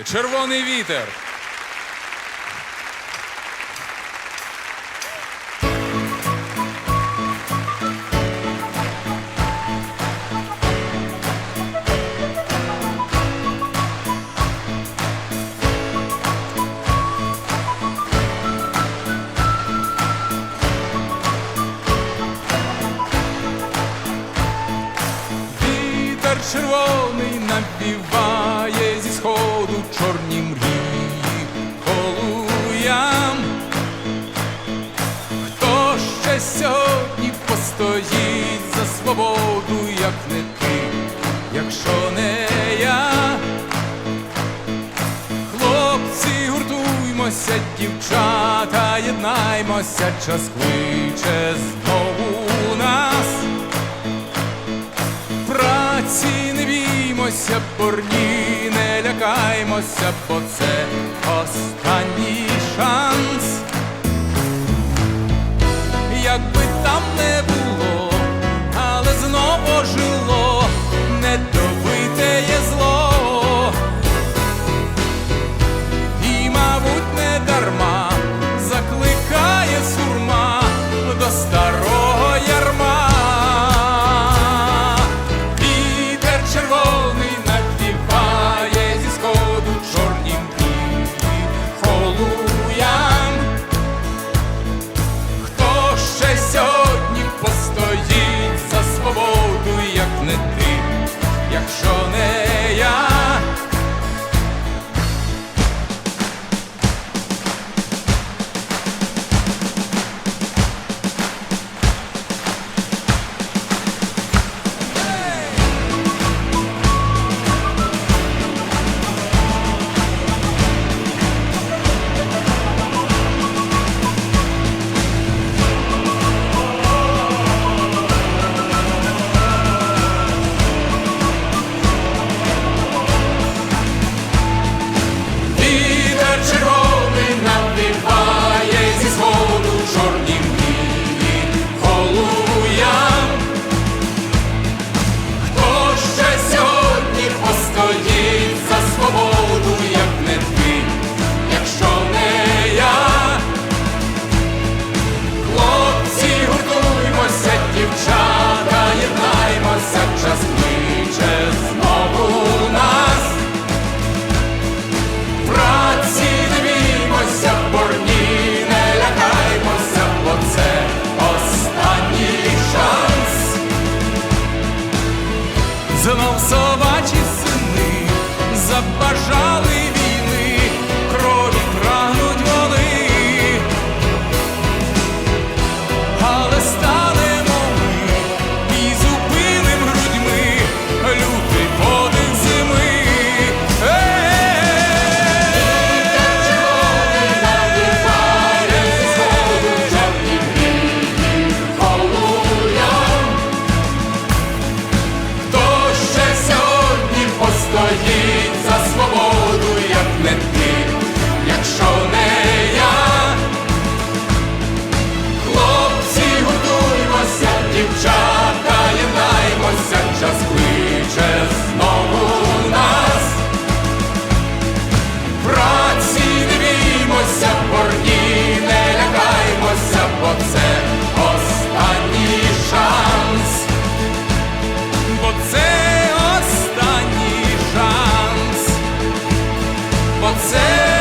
Червоний вітер. Червоний напівав стоїть за свободу, як не ти, якщо не я, хлопці, гуртуймося, дівчата, єднаймося, час кличе знову нас. Праці не біймося, борні, не лякаймося, бо це останній шанс. знов собачі сини забажав. pode ser.